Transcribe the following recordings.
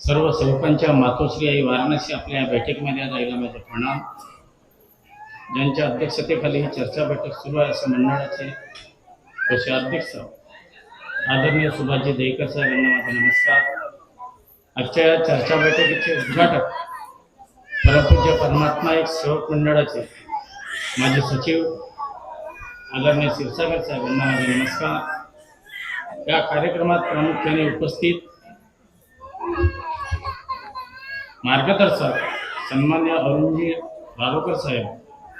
सर्व सेवकांच्या मातोश्री आई वाराणसी आपल्या या बैठकीमध्ये आज आईला माझे प्रणाम. ज्यांच्या अध्यक्षतेखाली ही चर्चा बैठक सुरू आहे असं मंडळाचे कोषाध्यक्ष अध्यक्ष आदरणीय सुभाषजी देकर साहेब यांना माझा नमस्कार. आजच्या या चर्चा बैठकीचे उद्घाटक परमपूज्य परमात्मा एक सेवक मंडळाचे माझे सचिव आदरणीय क्षीरसागर साहेब यांना माझा नमस्कार. या कार्यक्रमात प्रामुख्याने उपस्थित मार्गदर्शक सन्मान्य अरुणजी रालोकर साहेब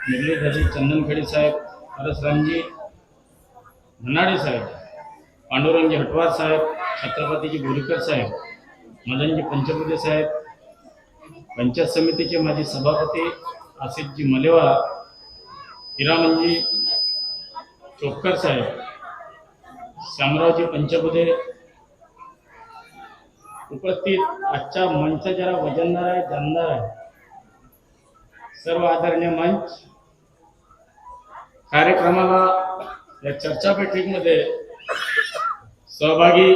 मुरलीधरजी चंदनखेडे साहेब परसरामजी धनाडे साहेब पांडुरंगजी हटवार साहेब छत्रपतीजी बोरीकर साहेब मदनजी पंचपुते साहेब पंचायत समितीचे माजी सभापती आसिफजी मलेवा हिरामनजी चोपकर साहेब श्यामरावजी पंचपुते उपस्थित. आजच्या मंच जरा वजनदार आहे जानदार आहे. सर्व आदरणीय मंच कार्यक्रमाला या चर्चा बैठकीमध्ये सहभागी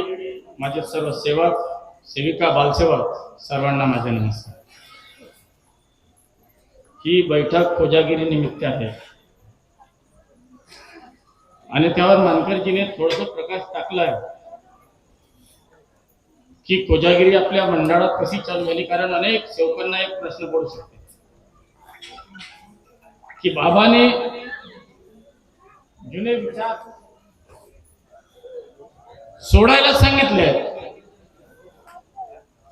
माझे सर्व सेवक सेविका बालसेवक सर्वांना माझे नमस्कार. ही बैठक कोजागिरी निमित्त आहे. आणि त्यावर मानकरजीने थोडस प्रकाश टाकला आहे की कोजागिरी आपल्या मंडळात कशी चालू झाली? कारण अनेक सेवकांना एक प्रश्न पडू शकते. की बाबाने जुने विचार सोडायला सांगितले.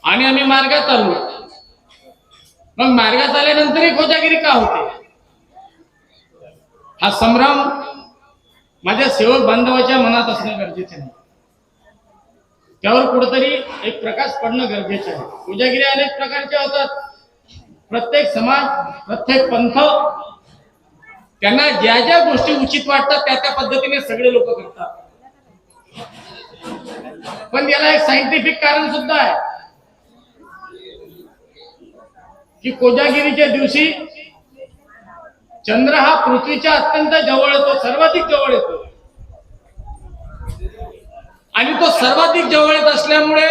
आणि आम्ही मार्गात आलो. मग मार्गात आल्यानंतरही कोजागिरी का होते? हा संभ्रम माझ्या सेवक बांधवाच्या मनात असणं गरजेचे नाही. त्यावर कुठेतरी एक प्रकाश पडणं गरजेचं आहे. पूजागिरी अनेक प्रकारच्या होतात. प्रत्येक समाज प्रत्येक पंथ त्यांना ज्या ज्या गोष्टी उचित वाटतात त्या त्या पद्धतीने सगळे लोक करतात. पण याला एक सायंटिफिक कारण सुद्धा आहे. की कोजागिरीच्या दिवशी चंद्र हा पृथ्वीच्या अत्यंत जवळ येतो सर्वाधिक जवळ येतो. आणि तो सर्वाधिक जवळ येत असल्यामुळे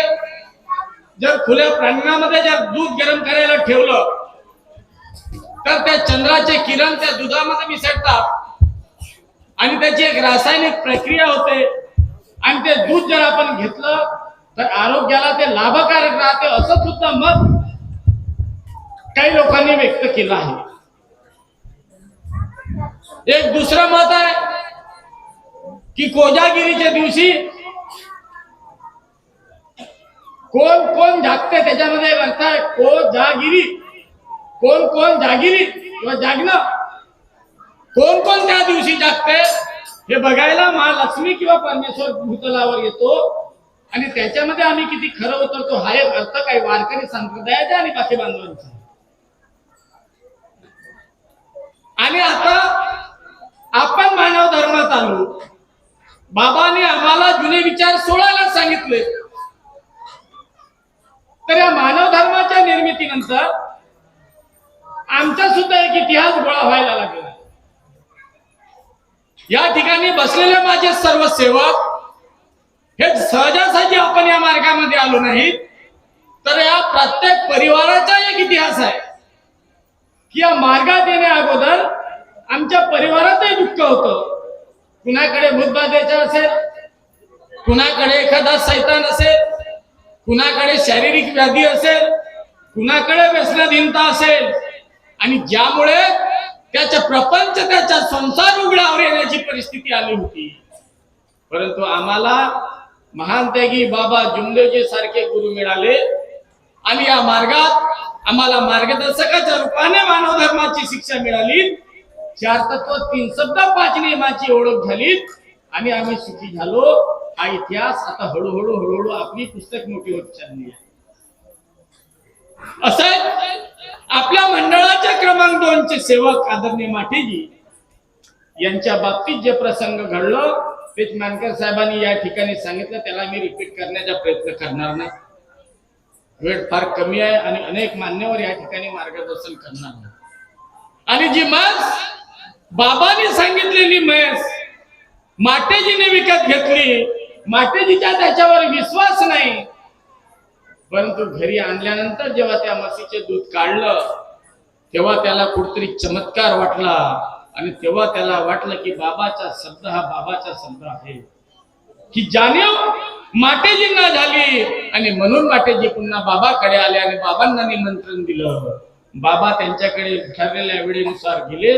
जर खुल्या प्रांगणामध्ये जर दूध गरम करायला ठेवलं तर त्या चंद्राचे किरण त्या दुधामध्ये मिसळतात. आणि त्याची एक रासायनिक प्रक्रिया होते. आणि ते दूध जर आपण घेतलं तर आरोग्याला ते लाभकारक राहते असं सुद्धा मत काही लोकांनी व्यक्त केलं आहे. एक दुसरं मत आहे की कोजागिरीच्या दिवशी कोण कोण जागते त्याच्यामध्ये अर्थ आहे को जागिरी? कोण कोण जागिरी? किंवा जागणं? कोण कोण त्या दिवशी जागते हे बघायला महालक्ष्मी किंवा परमेश्वर भूतलावर येतो. आणि त्याच्यामध्ये आम्ही किती खरं उतरतो हा एक अर्थ काही वारकरी संप्रदायाचा आणि बाकी बांधवांचा. आणि आता आपण मानव धर्मात आलो. बाबाने आम्हाला जुने विचार सोडायला सांगितले. तर या मानव धर्माच्या निर्मितीनंतर आमचा सुद्धा एक इतिहास गोळा व्हायला लागला. या ठिकाणी बसलेले माझे सर्व सेवक हे सहजासहजी आपण या मार्गामध्ये आलो नाही तर या प्रत्येक परिवाराचा एक इतिहास आहे की या मार्गात येण्या अगोदर आमच्या परिवारातही दुःख होतं. कुणाकडे भूतबाधेचा असेल कुणाकडे एखादा सैतान असेल कुणाकडे शारीरिक व्याधी असेल कुणाकडे व्यसनाधीनता असेल आणि ज्यामुळे त्याचा प्रपंच त्याचा संसार उघड्यावर येण्याची परिस्थिती आली होती. परंतु आम्हाला महान त्यागी बाबा जुमलेजी सारखे गुरु मिळाले. आणि या मार्गात आम्हाला मार्गदर्शकाच्या रूपाने मानव धर्माची शिक्षा मिळाली. चार तत्व तीन शब्द पाच नियमाची ओळख झाली. आणि आम्ही सुखी झालो. हा इतिहास आता हळूहळू हळूहळू आपली पुस्तक मोठी होत चालली आहे. असं आपल्या मंडळाच्या क्रमांक दोनचे सेवक आदरणीय माठेजी यांच्या बाबतीत जे प्रसंग घडलं तेच मानकर साहेबांनी या ठिकाणी सांगितलं त्याला मी रिपीट करण्याचा प्रयत्न करणार नाही. वेळ फार कमी आहे आणि अनेक मान्यवर या ठिकाणी मार्गदर्शन करणार नाही. आणि जी म्हस बाबाने सांगितलेली म्हैस माटेजीने विकत घेतली माटेजीचा त्याच्यावर विश्वास नाही. परंतु घरी आणल्यानंतर जेव्हा त्या म्हशीचे दूध काढलं तेव्हा त्याला कुठतरी चमत्कार वाटला आणि तेव्हा त्याला वाटलं की बाबाचा शब्द हा बाबाचा शब्द आहे. की जाणीव माटेजींना झाली आणि म्हणून माटेजी पुन्हा बाबाकडे आले आणि बाबांना निमंत्रण दिलं. बाबा त्यांच्याकडे ठरलेल्या वेळेनुसार गेले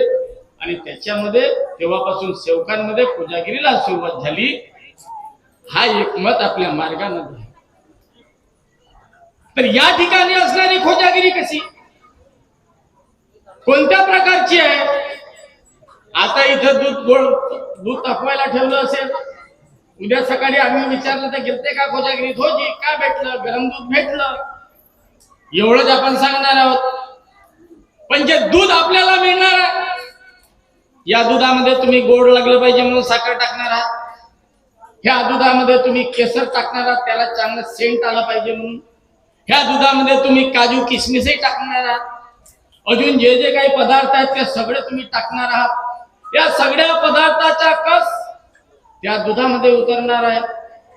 आणि त्याच्यामध्ये तेव्हापासून सेवकांमध्ये पूजागिरीला सुरुवात झाली. हा एक मत आपल्या मार्गामध्ये तर या ठिकाणी असणारी खोजागिरी कशी? कोणत्या प्रकारची आहे? आता इथं दूध गोळ दूध तापवायला ठेवलं असेल. उद्या सकाळी आम्ही विचारलं तर गेलते का खोजागिरी? होती का भेटलं? गरम दूध भेटलं? एवढंच आपण सांगणार आहोत. पण जे दूध आपल्याला मिळणार आहे या दुधामध्ये तुम्ही गोड लागलं पाहिजे म्हणून साखर टाकणार आहात. ह्या दुधामध्ये तुम्ही केसर टाकणार आहात त्याला चांगलं सेंट आला पाहिजे म्हणून. ह्या दुधामध्ये तुम्ही काजू किसमिसही टाकणार आहात. अजून जे जे काही पदार्थ आहेत ते सगळे तुम्ही टाकणार आहात. या सगळ्या पदार्थाचा कस त्या दुधामध्ये उतरणार आहे.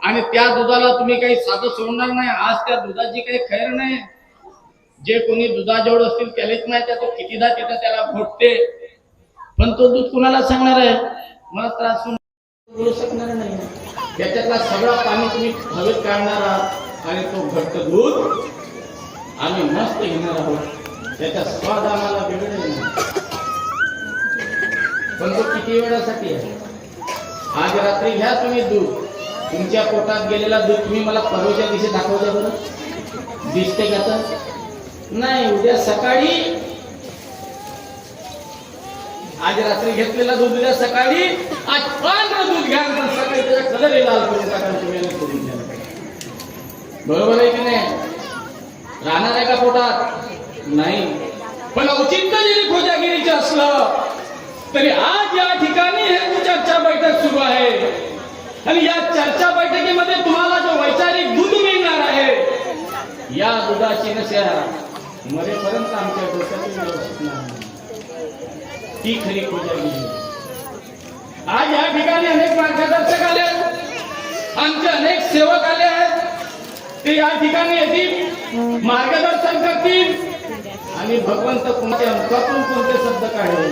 आणि त्या दुधाला तुम्ही काही साधं सोडणार नाही. आज त्या दुधाची काही खैर नाही. जे कोणी दुधाजवळ असतील त्यालाच माहिती तो कितीदा तिथं त्याला घोटते. पण तो दूध कुणाला सांगणार आहे? मला त्रास बोलू शकणार नाही. त्याच्यातला सगळा पाणी तुम्ही हवेत काढणार आहात आणि तो घट्ट दूध आम्ही मस्त घेणार आहोत. त्याचा स्वाद आम्हाला वेगळं नाही. पण तो किती वेळासाठी आहे? आज रात्री घ्या तुम्ही दूध. तुमच्या पोटात गेलेला दूध तुम्ही मला परवाच्या दिवशी दाखवता बरं? दिसते का तर? नाही उद्या सकाळी आज रात्री घेतलेला दूध उद्या सकाळी आज पांढरं दूध घ्या पण सकाळी त्याचा कलर लाल करून टाका आणि तुम्ही करून घ्या. बरोबर आहे की नाही? राहणार आहे का पोटात? नाही. पण औचित्य जरी खोजागिरीचे असलं तरी आज या ठिकाणी हे चर्चा बैठक सुरू आहे. आणि या चर्चा बैठकीमध्ये तुम्हाला जो वैचारिक दूध मिळणार आहे या दुधाची नशा मरेपर्यंत आमच्या डोक्यातून व्यवस्थित नाही. ती खरी खोजागिरी आज या ठिकाणी अनेक मार्गदर्शक आले आहेत. आमचे अनेक सेवक आले आहेत. ते या ठिकाणी येतील मार्गदर्शन करतील आणि भगवंत कुणाच्या मुखातून कोणते शब्द काढेल?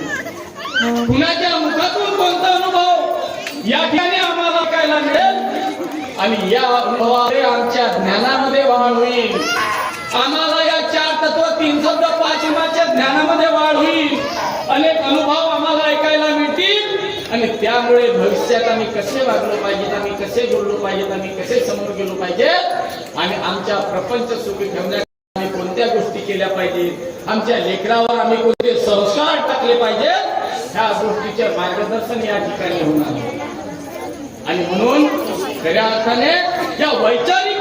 कुणाच्या मुखातून कोणता अनुभव या ठिकाणी आम्हाला ऐकायला मिळेल? आणि या अनुभवाने आमच्या ज्ञानामध्ये वाढ होईल. आम्हाला या चार तत्व तीन शब्द पाच इमाच्या ज्ञानामध्ये वाढ अनेक अनुभव आम्हाला ऐकायला मिळतील. आणि त्यामुळे भविष्यात आम्ही कसे वागलो पाहिजेत आम्ही कसे बोललो पाहिजेत आम्ही कसे समोर गेलो पाहिजे आणि आमच्या प्रपंच सुखी ठेवण्यात आम्ही कोणत्या गोष्टी केल्या पाहिजेत? आमच्या लेकरावर आम्ही कोणते संस्कार टाकले पाहिजेत? ह्या गोष्टीचे मार्गदर्शन या ठिकाणी होणार. आणि म्हणून खऱ्या अर्थाने या वैचारिक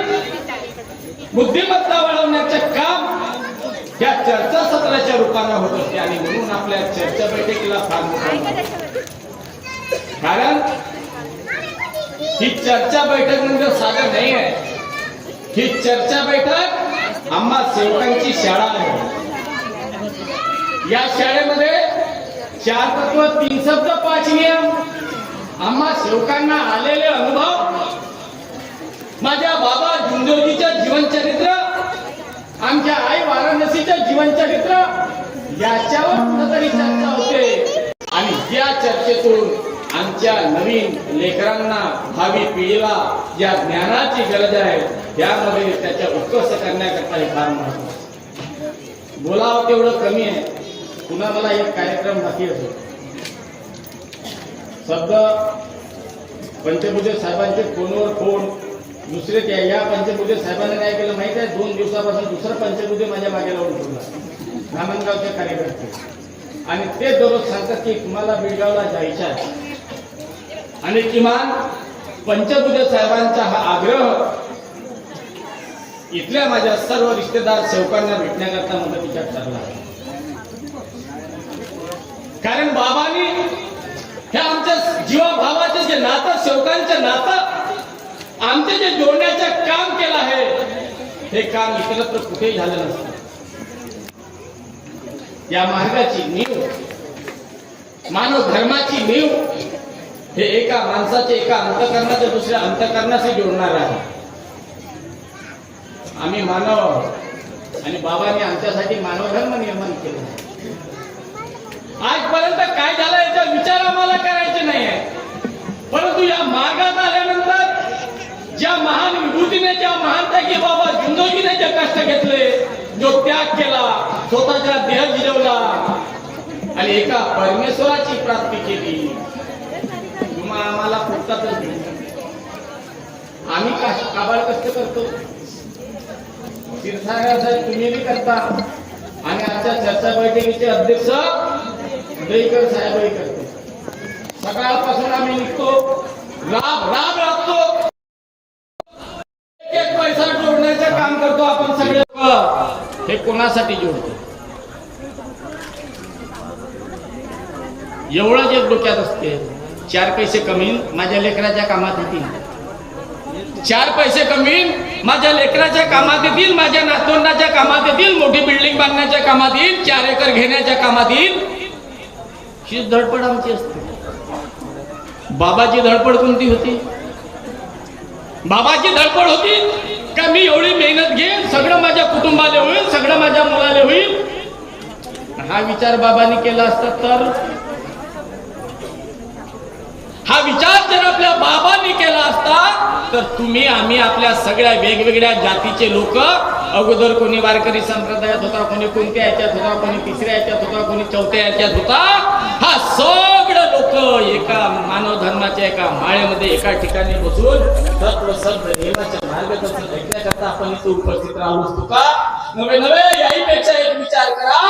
बुद्धिमत्ता वाढवण्याचे काम या चर्चा सत्राच्या रूपाने होत असते आणि म्हणून आपल्या चर्चा बैठकीला फार. कारण ही चर्चा बैठक म्हणजे साधं नाही आहे. ही चर्चा बैठक आम्हा सेवकांची शाळा आहे. या शाळेमध्ये चार तत्व तीन शब्द पाच नियम आम्हा सेवकांना आलेले अनुभव माझ्या बाबा जुंजोजीचं जीवनचरित्र आमच्या आई वाराणसीच्या जीवनचरित्र याच्यावर कुठंतरी चर्चा होते. आणि या चर्चेतून आमच्या नवीन लेकरांना भावी पिढीला ज्या ज्ञानाची गरज आहे त्यामध्ये त्याच्या उत्कर्ष करण्याकरता हे फार महत्वाचं बोलावं तेवढं कमी आहे. पुन्हा मला एक कार्यक्रम बाकी असतो शब्द पंचभूजे साहेबांचे फोनवर फोन दुसरे त्या या पंचपूजे साहेबांनी काय केलं माहिती आहे? दोन दिवसापासून दुसरं पंचपूजे माझ्या मागे लावून ठेवला. धामणगावचे कार्यकर्ते. आणि ते दररोज सांगतात की तुम्हाला बेळगावला जायचं आहे. आणि किमान पंचपूजे साहेबांचा हा आग्रह इथल्या माझ्या सर्व रिश्तेदार सेवकांना भेटण्याकरता मदतीच्या ठरला कारण बाबांनी हे आमच्या जीवाभावाचे जे नातं सेवकांचं नातं आमचे जे जोडण्याचं काम केलं आहे हे काम इतरत्र कुठेही झालं नसतं. या मार्गाची नीव मानव धर्माची नीव हे एका माणसाचे एका अंतकरणाच्या दुसऱ्या अंतकरणाशी जोडणार आहे. आम्ही मानव आणि बाबांनी आमच्यासाठी मानव धर्म निर्माण केला आजपर्यंत काय झालं याचा विचार आम्हाला करायचे नाही आहे परंतु या मार्गात आल्यानंतर ज्या महान विभूतीने ज्या महान बाबा जिंदोजीने जे कष्ट घेतले जो त्याग केला स्वतःचा देह जिरवला आणि एका परमेश्वराची प्राप्ती केली तुम्हा आम्हाला फुटतातच आम्ही काबाळ कष्ट करतो? तीर्थागार तुम्ही बी करता. आणि आजच्या चर्चा बैठकीचे अध्यक्ष दहीकर साहेबही करते सकाळपासून आम्ही निघतो. राब राब राबतो काम करतो आपण सगळे. लोक. हे कोणासाठी जोडतो? एवढं जे डोक्यात असते चार पैसे कमी माझ्या लेकराच्या कामात येतील. चार पैसे कमी माझ्या लेकराच्या कामात येतील माझ्या नातवंडाच्या कामात येतील मोठी बिल्डिंग बांधण्याच्या कामात येईल चार एकर घेण्याच्या कामात येईल. ही धडपड आमची असते. बाबाची धडपड कोणती होती? बाबाची धडपड होती. का मी एवढी मेहनत घेईन? सगळं माझ्या कुटुंबाला होईल सगळं माझ्या मुलाला होईल? हा विचार बाबांनी केला असता तर हा विचार जर आपल्या बाबांनी केला असता तर तुम्ही आम्ही आपल्या सगळ्या वेगवेगळ्या जातीचे लोक अगोदर कोणी वारकरी संप्रदायात होता कोणी कोणत्या याच्यात होता कोणी तिसऱ्या याच्यात होता कोणी चौथ्या याच्यात होता हा सगळं लोक एका मानव धर्माच्या एका माळेमध्ये एका ठिकाणी बसून तत्व सत्य देवाच्या मार्गदर्शन ऐकण्याकरता आपण इथे उपस्थित राहू असतो का? नवे नवे याहीपेक्षा एक विचार करा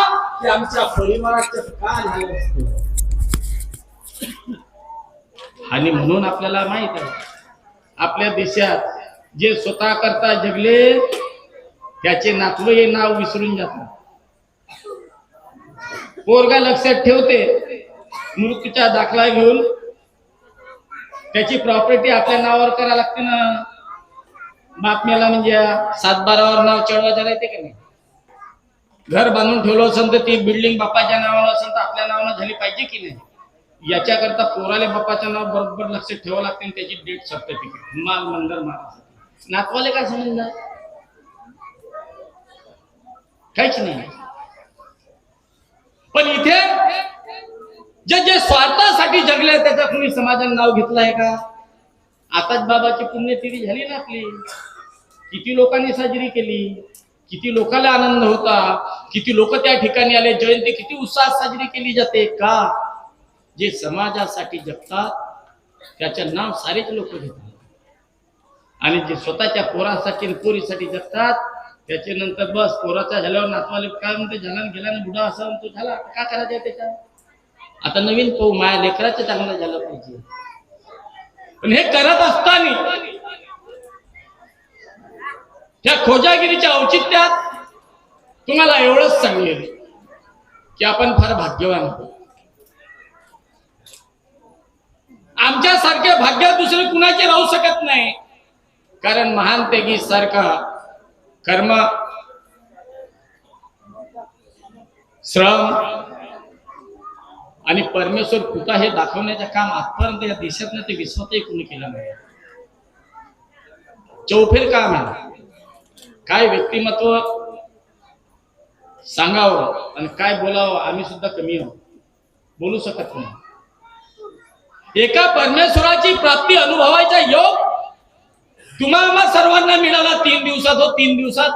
की आमच्या परिवाराचं काय झालं असतं आणि म्हणून आपल्याला माहीत आहे आपल्या देशात जे स्वतः करता जगले त्याचे नातू हे नाव विसरून जातात. पोरगा लक्षात ठेवते मृत्यूचा दाखला घेऊन त्याची प्रॉपर्टी आपल्या नावावर करायला लागते ना. बातम्याला म्हणजे सातबारावर नाव चढवायचं राहते का नाही? घर बांधून ठेवलं असेल तर ती बिल्डिंग बापाच्या नावावर असेल तर आपल्या नावानं झाली पाहिजे की नाही? याच्याकरता पोराले बापाचं नाव बरोबर लक्ष ठेवावं लागते आणि त्याची डेट सर्टिफिकेट माल मंदर महाराज. नातवाले काय समजणार काहीच नाही. पण इथे जे जे स्वार्थासाठी जगले त्याचा कुणी समाजाने नाव घेतलं आहे का? आताच बाबाची पुण्यतिथी झाली ना आपली. किती लोकांनी साजरी केली किती लोकांना आनंद होता किती लोक त्या ठिकाणी आले जयंती किती उत्साहात साजरी केली जाते का? जे समाजासाठी जगतात त्याचं नाव सारेच लोक घेतात. आणि जे स्वतःच्या पोरासाठी पोरीसाठी जगतात त्याच्यानंतर बस पोराचा झाल्यावर नातवाले काय म्हणते झाला गेला ना बुडा असा म्हणतो झाला आता काय करायचं त्याच्यात आता नवीन पाहू माया लेकराचं चांगलं झालं पाहिजे. पण हे करत असताना त्या खोजागिरीच्या औचित्यात तुम्हाला एवढंच सांगेल की आपण फार भाग्यवान आहोत. आमच्यासारख्या भाग्य दुसरे कुणाचे राहू शकत नाही. कारण महान तेगी सारखा कर्म श्रम आणि परमेश्वर कुठा हे दाखवण्याचं काम आजपर्यंत या देशातनं ते विश्वातही कोणी केलं नाही. चौफेर काम आहे. काय व्यक्तिमत्व सांगावं आणि काय बोलावं आम्ही सुद्धा कमी आहोत. बोलू शकत नाही. एका परमेश्वराची प्राप्ती अनुभवायचा योग तुम्हाला सर्वांना मिळाला तीन दिवसात हो तीन दिवसात.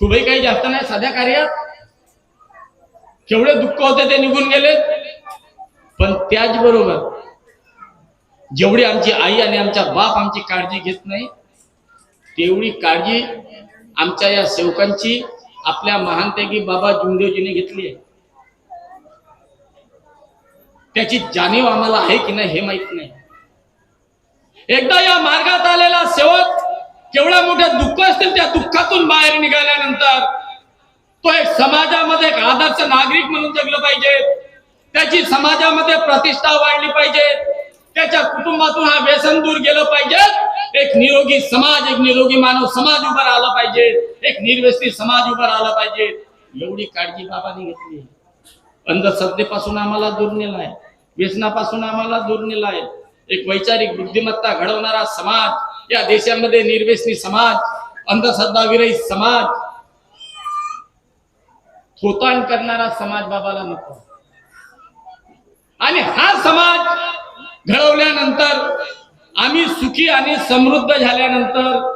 खूपही काही जास्त नाही साध्या कार्यात. केवढे दुःख होते ते निघून गेले. पण त्याचबरोबर जेवढी आमची आई आणि आमचा बाप आमची काळजी घेत नाही तेवढी काळजी आमच्या या सेवकांची आपल्या महानतेगी बाबा जुमदेवजीने घेतली आहे. त्याची जाणीव आम्हाला आहे की नाही हे माहीत नाही. एकदा या मार्गात आलेला सेवक केवढ्या मोठ्या दुःख असतील त्या दुःखातून बाहेर निघाल्यानंतर तो एक समाजामध्ये एक आदर्श नागरिक म्हणून जगलं पाहिजे. त्याची समाजामध्ये प्रतिष्ठा वाढली पाहिजे. त्याच्या कुटुंबातून हा व्यसन दूर गेलं पाहिजे. एक निरोगी समाज एक निरोगी मानव समाज उभा राहिला पाहिजे. एक निर्व्यसनी समाज उभा राहिला पाहिजे. एवढी काळजी बाबाने घेतली. अंधश्रद्धेपासून आम्हाला दूर नेलाय व्यसनापासून आम्हाला दूर नेलाय. एक वैचारिक बुद्धिमत्ता घडवणारा समाज या देशामध्ये निर्व्यसनी समाज अंधश्रद्धाविरहित समाज थोताण करणारा समाज बाबाला नको. आणि हा समाज घडवल्यानंतर आम्ही सुखी आणि समृद्ध झाल्यानंतर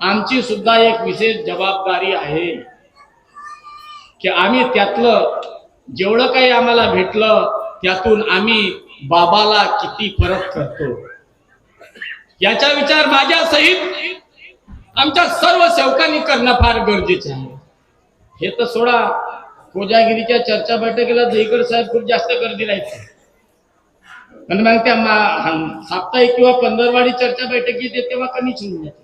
आमची सुद्धा एक विशेष जबाबदारी आहे की आम्ही त्यातलं जेवढं काही आम्हाला भेटलं त्यातून आम्ही बाबाला किती परत करतो? याचा विचार माझ्या सहित आमच्या सर्व सेवकांनी करणं फार गरजेचे आहे. हे तर सोडा कोजागिरीच्या चर्चा बैठकीला दहीकर साहेब खूप जास्त गर्दी राहायची. पण मग त्या साप्ताहिक किंवा पंधरवाडी चर्चा बैठकी येते तेव्हा कमीच होऊन जाते.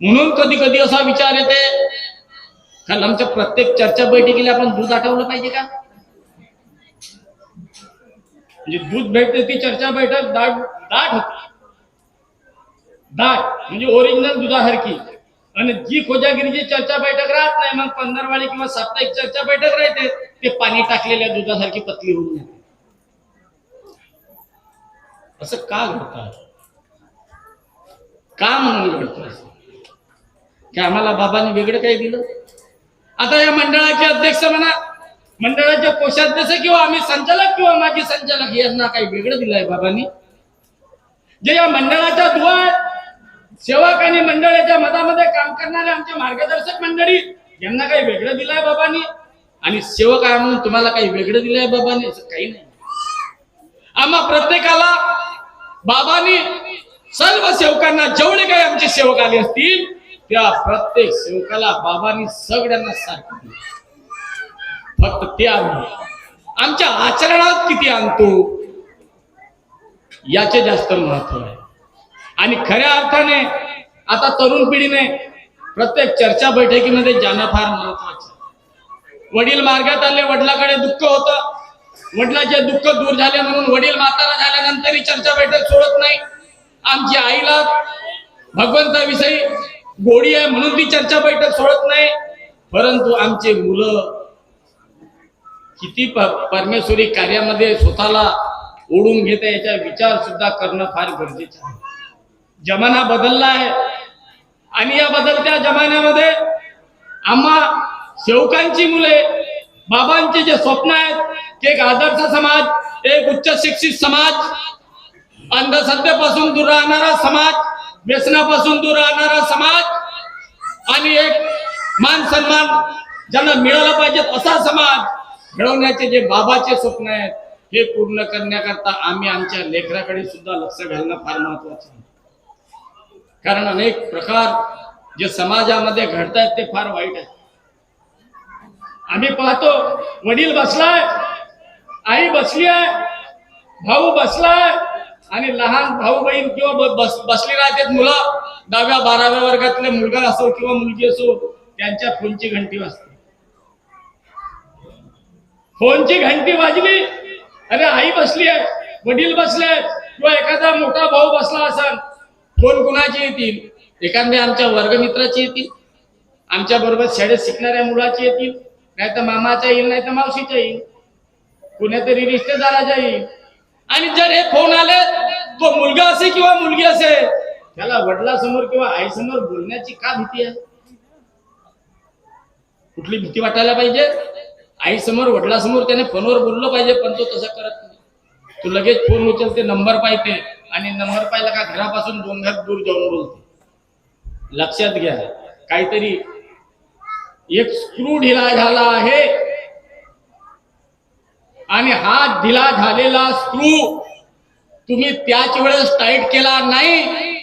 म्हणून कधी कधी असा विचार येते कारण आमच्या प्रत्येक चर्चा बैठकीला आपण दूध आठवलं पाहिजे का? म्हणजे दूध भेटते ती चर्चा बैठक दाट दाट होती. दाट म्हणजे ओरिजिनल दुधासारखी. आणि जी खोजागिरीची चर्चा बैठक राहत नाही मग पंधरवाडी किंवा साप्ताहिक चर्चा बैठक राहते ते पाणी टाकलेल्या दुधासारखी पतली होऊन जाते. असं का घडतं? का म्हणून घडतं की आम्हाला बाबांनी वेगळं काही दिलं? आता या मंडळाचे अध्यक्ष म्हणा मंडळाच्या कोषाध्यक्ष किंवा आम्ही संचालक किंवा माजी संचालक यांना काही वेगळं दिलंय बाबांनी. जे या मंडळाच्या दुवात सेवक आणि मंडळाच्या मधामध्ये काम करणारे आमचे मार्गदर्शक मंडळी यांना काही वेगळं दिलंय बाबांनी. आणि सेवक आहे म्हणून तुम्हाला काही वेगळं दिलंय बाबांनी असं काही नाही. आम्हा प्रत्येकाला बाबांनी सर्व सेवकांना जेवढे काही आमचे सेवक आले असतील त्या प्रत्येक सेवकाला बाबांनी सगळ्यांना सारखं दिली. फक्त ते आम्ही आमच्या आचरणात किती आणतो? याचे जास्त महत्त्व आहे. आणि खऱ्या अर्थाने आता तरुण पिढीने प्रत्येक चर्चा बैठकीमध्ये जाणं फार महत्वाचं वडील मार्गात आले वडिलाकडे दुःख होतं. वडिलाचे दुःख दूर झाले म्हणून वडील म्हातारा झाल्यानंतरही चर्चा बैठक सोडत नाही. आमची आईला भगवंताविषयी गोडी आहे म्हणून ती चर्चा बैठक सोडत नाही. परंतु आमचे मुलं किती प- परमेश्वरी कार्यामध्ये स्वतःला ओढून घेते याचा विचार सुद्धा करणं फार गरजेचं आहे. जमाना बदलला आहे. आणि या बदलत्या जमान्यामध्ये आम्हा सेवकांची मुले बाबांचे जे स्वप्न आहेत एक आदर्श समाज एक उच्च शिक्षित समाज अंधश्रद्धेपासून दूर राहणारा समाज व्यसनापासून दूर राहणारा समाज आणि एक मान सन्मान ज्यांना मिळाला पाहिजे असा समाज घडवण्याचे जे बाबाचे स्वप्न आहेत हे पूर्ण करण्याकरता आम्ही आमच्या लेकराकडे सुद्धा लक्ष घालणं फार महत्वाचं आहे. कारण अनेक प्रकार जे समाजामध्ये घडतायत ते फार वाईट आहेत. आम्ही पाहतो वडील बसलाय आई बसली आहे भाऊ बसलाय आणि लहान भाऊ बहीण किंवा बस बसली राहतात मुलं दहाव्या बाराव्या वर्गातले मुलगा असो किंवा मुलगी असो त्यांच्या फोनची घंटी वाजते. फोनची घंटी वाजली. अरे आई बसली आहे वडील बसले आहेत किंवा एखादा मोठा भाऊ बसला असाल फोन कुणाची येतील? एखाद्या आमच्या वर्गमित्राची येतील? आमच्या बरोबर शाळेत शिकणाऱ्या मुलाची येतील? नाही तर मामाच्या येईल नाही तर मावशीच्या येईल. कुणीतरी रिश्तेदाराच्या येईल. आणि जर हे फोन आले तो मुलगा असे किंवा मुलगी असे त्याला वडिलासमोर किंवा आईसमोर बोलण्याची का भीती आहे? कुठली भीती वाटायला पाहिजे? आईसमोर वडिलासमोर त्याने फोनवर बोललं पाहिजे पण तो तसं करत नाही. तू लगेच फोन उचलते नंबर पाहिजे आणि नंबर पाहिला का घरापासून दोन घर दूर जाऊन बोलते. लक्षात घ्या काहीतरी एक स्क्रू ढिला झाला आहे. आणि हा ढिला झालेला स्क्रू तुम्ही त्याच वेळेस टाईट केला नाही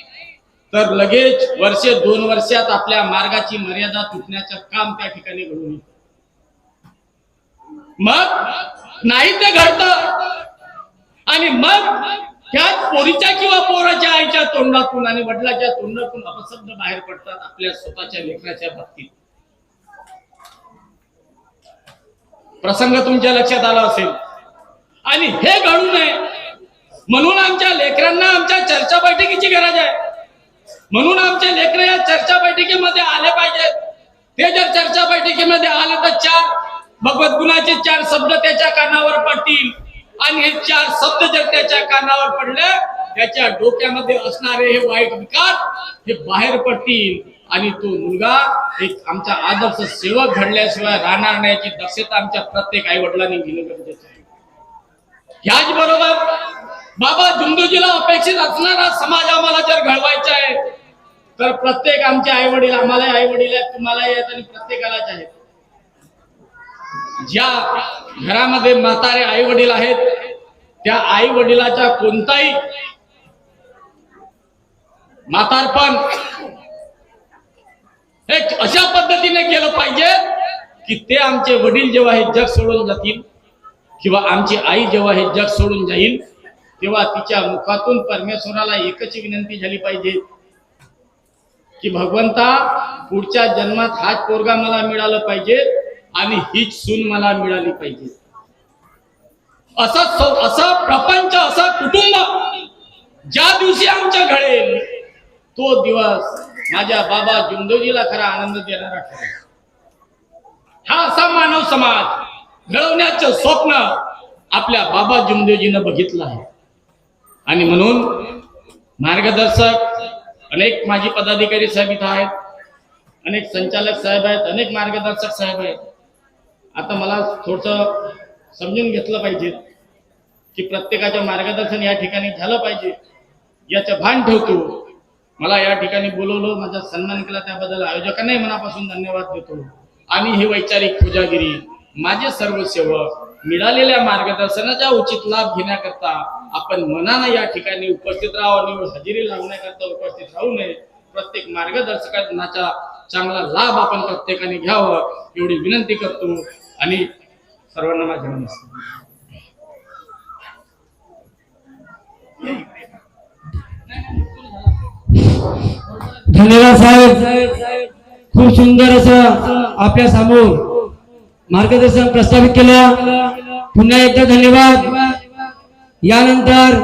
तर लगेच वर्षे दोन वर्षात आपल्या मार्गाची मर्यादा तुटण्याचं काम त्या ठिकाणी घडून येतं. मग नाही ते घडत. आणि मग त्याच पोरीच्या किंवा पोराच्या आईच्या तोंडातून आणि वडिलाच्या तोंडातून अपशब्द बाहेर पडतात आपल्या स्वतःच्या लेकराच्या बाबतीत. प्रसंग तुमच्या लक्षात आला असेल. आणि हे घडू नये. म्हणून आमच्या लेकरांना आमच्या चर्चा बैठकीची गरज आहे. म्हणून आमचे लेकर या चर्चा बैठकीमध्ये आले पाहिजेत. ते जर चर्चा बैठकीमध्ये आले तर चार भगवत गुणाचे चार शब्द त्याच्या कानावर पडतील. आणि हे चार शब्द जर त्याच्या कानावर पडले त्याच्या डोक्यामध्ये असणारे हे वाईट विकार हे बाहेर पडतील. आणि तो मुलगा एक आमचा आदर्श सेवक घडल्याशिवाय राहणार नाही दक्षता आमच्या प्रत्येक आई वडिलांनी घेणं गरजेचं आहे. याचबरोबर बाबा झुंदूजीला अपेक्षित असणारा समाज आम्हाला जर घडवायचा आहे तर प्रत्येक आमचे आई वडील आम्हाला आई वडील आहेत तुम्हाला आहेत आणि प्रत्येकालाच आहेत. ज्या घरामध्ये म्हातारे आई वडील आहेत त्या आई वडिलाचा कोणताही म्हातारपण हे अशा पद्धतीने केलं पाहिजे की ते आमचे वडील जेव्हा हे जग सोडून जातील किंवा आमची आई जेव्हा हे जग सोडून जाईल तेव्हा तिच्या मुखातून परमेश्वराला एकच विनंती झाली पाहिजे की भगवंता पुढच्या जन्मात हाच पोरगा मला मिळालं पाहिजे. आणि हीच सून मला मिळाली पाहिजे. असं असं प्रपंच असं कुटुंब ज्या दिवशी आमच्या घडेल तो दिवस माझ्या बाबा जुंदोजीला खरा आनंद देणारा ठरेल. हा असा मानव समाज घडवण्याचं स्वप्न आपल्या बाबा जुंदोजीनं बघितलं आहे. आणि म्हणून मार्गदर्शक अनेक माजी पदाधिकारी साहेब इथं आहेत अनेक संचालक साहेब आहेत अनेक मार्गदर्शक साहेब आहेत. आता मला थोडस समजून घेतलं पाहिजे की प्रत्येकाचं मार्गदर्शन या ठिकाणी झालं पाहिजे याचं भान ठेवतो. मला या ठिकाणी बोलवलं माझा सन्मान केला त्याबद्दल आयोजकांनाही मनापासून धन्यवाद देतो. आणि हे वैचारिक पूजागिरी माझे सर्व सेवक मिळालेल्या मार्गदर्शनाचा उचित लाभ घेण्याकरता आपण मनानं या ठिकाणी उपस्थित राहावं आणि हजेरी लावण्याकरता उपस्थित राहू नये. प्रत्येक मार्गदर्शकांचा चांगला लाभ आपण प्रत्येकाने घ्यावं एवढी विनंती करतो. आणि सर्वांना माझ्या नमस्कार. धन्यवाद साहेब. खूप सुंदर असं आपल्यासमोर मार्गदर्शन प्रस्तावित केलं. पुन्हा एकदा धन्यवाद. यानंतर